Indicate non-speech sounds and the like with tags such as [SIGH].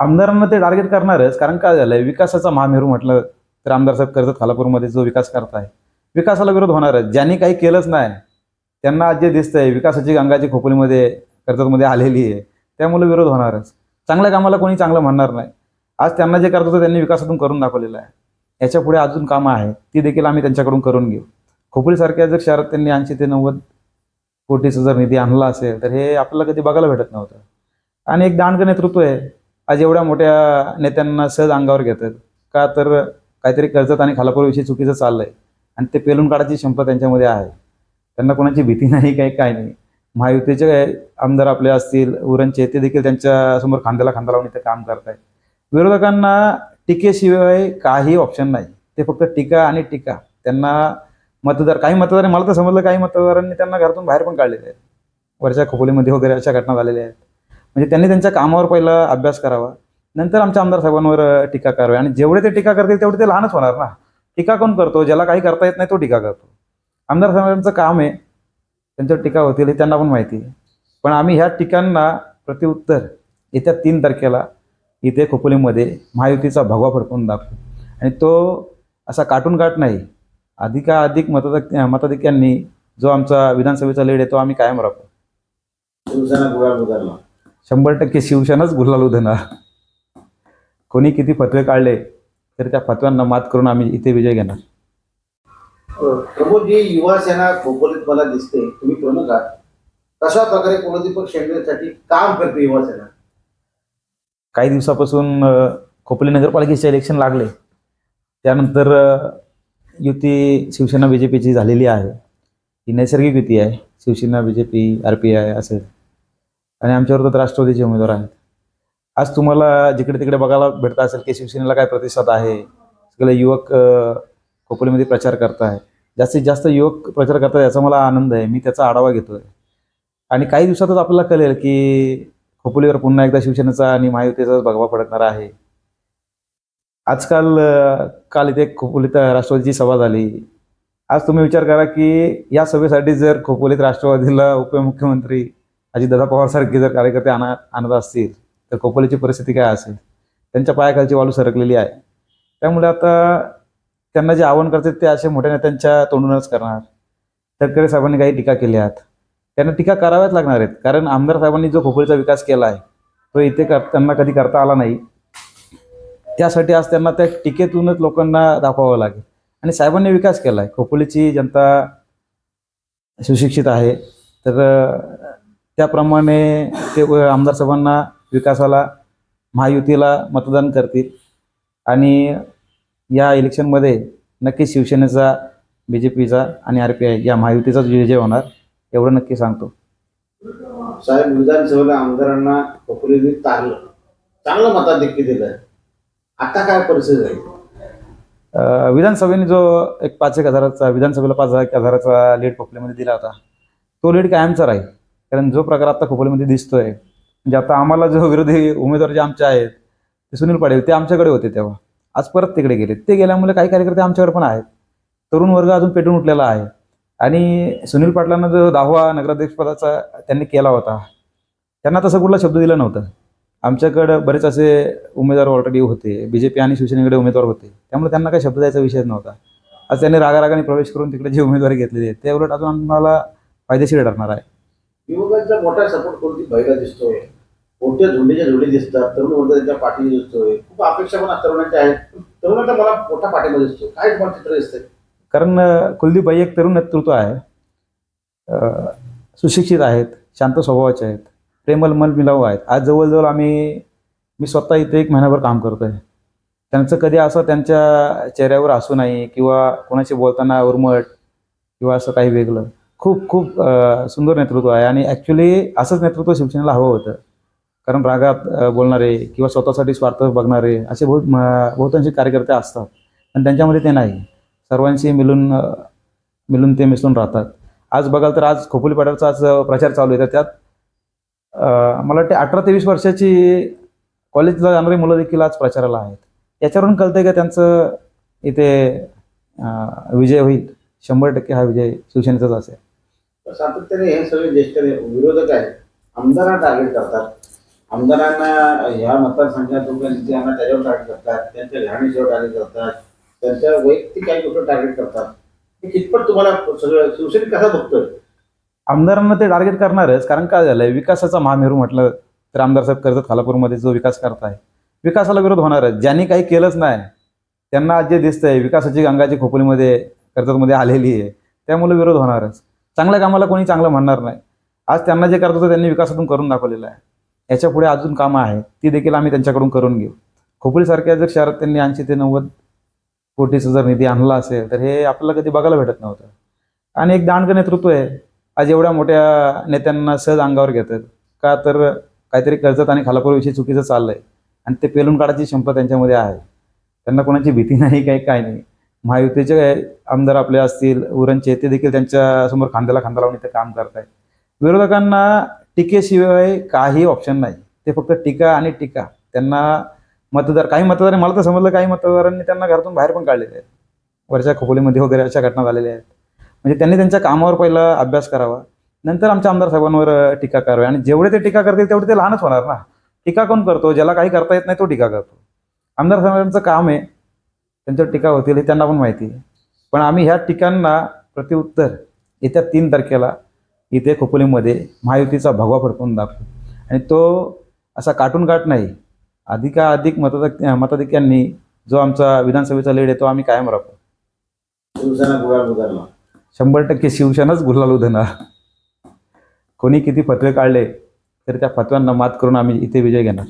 आमदारांना ते टार्गेट करणारच कारण काय झालंय विकासाचा महामेरू म्हटलं तर आमदार साहेब कर्जत खालापूरमध्ये जो विकास करताय विकासाला विरोध होणारच. ज्यांनी काही केलंच नाही त्यांना आज जे दिसतंय विकासाची गंगाची खोपलीमध्ये कर्जतमध्ये आलेली आहे त्यामुळे विरोध होणारच. चांगल्या कामाला कोणी चांगलं म्हणणार नाही. आज त्यांना जे करत होतं त्यांनी विकासातून करून दाखवलेलं आहे. याच्यापुढे अजून कामं आहेत ती देखील आम्ही त्यांच्याकडून करून घेऊ. खोपलीसारख्या जर शहरात त्यांनी ऐंशी ते नव्वद कोटीचा जर निधी आणला असेल तर हे आपल्याला कधी बघायला भेटत नव्हतं. आणि एक दांडगं नेतृत्व आहे आज एवढ्या मोठ्या नेत्यांना सहज अंगावर घेतात का तर काहीतरी कर्जत आणि खालापूरविषयी चुकीचं चाललंय आणि ते पेलून काढायची क्षमता त्यांच्यामध्ये आहे. त्यांना कोणाची भीती [LAUGHS] नाही काही काय नाही. महायुतीचे आमदार आपले असतील उरणचे ते देखील त्यांच्यासमोर खांद्याला खांदा लावून इथे काम करत आहेत विरोधकांना टीकेशिवाय काही ऑप्शन नाही. ते फक्त टीका आणि टीका. त्यांना मतदार काही मतदार मला तर समजलं काही मतदारांनी त्यांना घरातून बाहेर पण काढलेले आहेत. वरच्या खोपोलीमध्ये वगैरे अशा घटना झालेल्या आहेत. म्हणजे त्यांनी त्यांच्या कामावर पहिला अभ्यास करावा. नंतर आमच्या आमदार साहेबांवर टीका करावी. आणि जेवढे ते टीका करतील तेवढे ते लहानच होणार ना. टीका कोण करतो? ज्याला काही करता येत नाही तो टीका करतो. आमदार साहेबांचं काम आहे त्यांच्यावर टीका होतील हे त्यांना पण माहिती आहे. पण आम्ही ह्या टीकांना प्रतिउत्तर येत्या तीन तारखेला इथे खोपोलीमध्ये महायुतीचा भगवा फडकून दाखवू. आणि तो असा काटून काट नाही. अधिकाधिक मतदाक मताधिक्यांनी जो आमचा विधानसभेचा लीड आहे तो आम्ही कायम राखू. शिवसेना शंभर टक्के शिवसेनाच गुलाल उधळणार. कोणी किती फतवे काढले तरी त्या फतव्यांना मात करून आम्ही इथे विजय घेणार. प्रभू जी युवा सेना खोपोलीत मला दिसते तुम्ही प्रमुख आहात. कशा प्रकारे कुलदीपक शेंडेसाठी काम करते युवा सेना. काही दिवसापासून खोपोली नगरपालिकेचे इलेक्शन लागले. त्यानंतर युती शिवसेना बी जे पीची झालेली आहे. ही नैसर्गिक युती आहे. Shiv Sena B J P R P I असेल आणि आमच्यावर तर राष्ट्रवादीचे उमेदवार आहेत. आज तुम्हाला जिकडे तिकडे बघायला भेटत असेल की शिवसेनेला काय प्रतिसाद आहे? सगळे युवक खोपोलीमध्ये प्रचार आहे जास्तीत जास्त युवक प्रचार करतात याचा मला आनंद आहे. मी त्याचा आढावा घेतोय. आणि काही दिवसातच आपल्याला कळेल की खोपोलीवर पुन्हा एकदा शिवसेनेचा आणि महायुतीचाच भगवा फडकणार आहे. आजकाल काल इथे खोपोलीत राष्ट्रवादीची सभा झाली. आज तुम्ही विचार करा की या सभेसाठी जर खोपोलीत राष्ट्रवादीला उपमुख्यमंत्री अजितदादा पवारसारखे जर कार्यकर्ते आणा आणत असतील तर कोपलीची परिस्थिती काय असेल? त्यांच्या पायाखालची वालू सरकलेली आहे. त्यामुळे आता त्यांना जे आव्हान करतात ते असे मोठ्या नेत्यांच्या तोंडूनच करणार. तटकरे साहेबांनी काही टीका केल्या आहेत. त्यांना टीका कराव्याच लागणार आहेत. कारण आमदार साहेबांनी जो खोपळीचा विकास केला आहे तो इथे कर त्यांना कधी करता आला नाही. त्यासाठी आज त्यांना त्या टीकेतूनच लोकांना दाखवावं लागेल. आणि साहेबांनी विकास केला आहे खोपोलीची जनता सुशिक्षित आहे. तर त्याप्रमाणे ते आमदार साहेबांना विकासाला महायुतीला मतदान करतील. आणि या इलेक्शनमध्ये नक्कीच शिवसेनेचा बी जे पीचा आणि आर पी आय या महायुतीचाच विजय होणार एवढं नक्की सांगतो. साहेब विधानसभेला आमदारांना खोपोलीने तारलं. चांगलं मताधिक्य दिलं आता काय परिस्थिती आहे? विधानसभेने जो एक पाच एक हजाराचा विधानसभेला पाच एक हजाराचा लीड खोपोलीमध्ये दिला होता. तो लीड कायमचा राहील. कारण जो प्रकार आता खोपोलीमध्ये दिसतोय म्हणजे आता आम्हाला जो विरोधी उमेदवार जे आमचे आहेत ते सुनील पाटील ते आमच्याकडे होते तेव्हा. आज परत तिकडे गेले ते गेल्यामुळे काही कार्यकर्ते आमच्याकडे पण आहेत. तरुण वर्ग अजून पेटून उठलेला आहे. आणि सुनील पाटलांना जो दहावा नगराध्यक्षपदाचा त्यांनी केला होता त्यांना तसं कुठला शब्द दिला नव्हता. आमच्याकडं बरेच असे उमेदवार ऑलरेडी होते. बी जे पी आणि शिवसेनेकडे उमेदवार होते. त्यामुळे त्यांना काही शब्द द्यायचा विषय नव्हता. आज त्यांनी रागारागाने प्रवेश करून तिकडे जे उमेदवार घेतलेली आहेत ते उलट अजून आम्हाला फायदेशीर ठरणार आहे. युवकांचा मोठा सपोर्ट कोणती बैला दिसतोय? मोठ्या झुंडीच्या झुंडी दिसतात? तरुण वर्ग त्यांच्या पाठीशी दिसतोय. खूप अपेक्षा पण तरुणांच्या आहेत. तरुणांचा मला मोठा पाठिंबा दिसतोय. काय तुम्हाला चित्र दिसतंय? कारण कुलदीप भाई एक तरुण नेतृत्व आहे. सुशिक्षित आहेत शांत स्वभावाचे आहेत प्रेमल मन मिलावू आहेत. आज जवळजवळ आम्ही मी स्वतः इथे एक महिनाभर काम करतो आहे त्यांचं कधी असं त्यांच्या चेहऱ्यावर असू नाही किंवा कोणाशी बोलताना उर्मट किंवा असं काही वेगळं. खूप खूप सुंदर नेतृत्व आहे. आणि ॲक्च्युली असंच नेतृत्व शिवसेनेला हवं होतं. कारण रागात बोलणारे किंवा स्वतःसाठी स्वार्थ बघणारे असे बहुत बहुतांशी कार्यकर्ते असतात. पण त्यांच्यामध्ये ते नाही. सर्वांशी मिळून मिळून ते मिसळून राहतात. आज बघाल तर आज खोपोली पाड्याचा आज प्रचार चालू आहे. तर त्यात मला वाटते अठरा तेवीस वर्षाची कॉलेजला जाणारी मुलं देखील आज प्रचाराला आहेत. याच्यावरून कळतंय का त्यांचं इथे विजय होईल? शंभर टक्के हा विजय शिवसेनेचाच असेल. सातत्याने हे सगळे ज्येष्ठ विरोधक आहेत आमदारांना टार्गेट करतात. आमदारांना ह्या मतदारसंघातून त्यांना त्याच्यावर टार्गेट करतात त्यांच्या घराण्याशिवाय टार्गेट करतात त्यांच्या वैयक्तिक काही गोष्ट टार्गेट करतात. हे कितपत तुम्हाला सगळं शिवसेनेत कसा बघतोय? आमदारांना ते टार्गेट करणारच कारण काय झालंय विकासाचा महामेरू म्हटलं तर आमदार साहेब कर्जत खालापूरमध्ये जो विकास करताय विकासाला विरोध होणारच. ज्यांनी काही केलंच नाही त्यांना आज जे दिसतंय विकासाची गंगाची खोपोलीमध्ये कर्जतमध्ये आलेली आहे त्यामुळे विरोध होणारच. चांगल्या कामाला कोणी चांगलं म्हणणार नाही. आज त्यांना जे करत होतं त्यांनी विकासातून करून दाखवलेलं आहे. याच्यापुढे अजून कामं आहेत ती देखील आम्ही त्यांच्याकडून करून घेऊ. खोपडीसारख्या जर शहरात त्यांनी ऐंशी ते नव्वद कोटीचा जर निधी आणला असेल तर हे आपल्याला कधी बघायला भेटत नव्हतं. आणि एक दांडगं नेतृत्व आहे. आज एवढ्या मोठ्या नेत्यांना सहज अंगावर घेतात. का तर काहीतरी कर्जत आणि खालापूरविषयी चुकीचं चाललंय. आणि ते पेलून काढायची क्षमता त्यांच्यामध्ये आहे. त्यांना कोणाची भीती नाही काही काय नाही. महायुतीचे आमदार आपले असतील उरणचे ते देखील त्यांच्यासमोर खांद्याला खांदा लावून इथे काम करत आहेत विरोधकांना टीकेशिवाय काही ऑप्शन नाही. ते फक्त टीका आणि टीका. त्यांना मतदार काही मतदार मला तर समजलं काही मतदारांनी त्यांना घरातून बाहेर पण काढलेले आहेत. वरच्या खोपोलीमध्ये वगैरे अशा घटना झालेल्या आहेत. म्हणजे त्यांनी त्यांच्या कामावर पहिला अभ्यास करावा. नंतर आमच्या आमदार साहेबांवर टीका करावी आणि जेवढे ते टीका करतील तेवढे ते लहानच होणार ना. टीका कोण करतो? ज्याला काही करता येत नाही तो टीका करतो. आमदार साहेबांचं काम आहे त्यांच्यावर टीका होतील हे त्यांना पण माहिती आहे. पण आम्ही ह्या टीकांना प्रत्युत्तर येत्या तीन तारखेला इथे खोपोलीमध्ये महायुतीचा भगवा फडकवून दाखवू. आणि तो असा काटून काट नाही. अधिकाधिक मतदाक मताधिक्यांनी जो आमचा विधानसभेचा लीड आहे तो आम्ही कायम राखू. शिवसेना शंभर टक्के शिवसेनाच गुलाल उधणार कोणी किती फतवे काढले तरी त्या फतव्यांना मात करून आम्ही इथे विजय घेणार.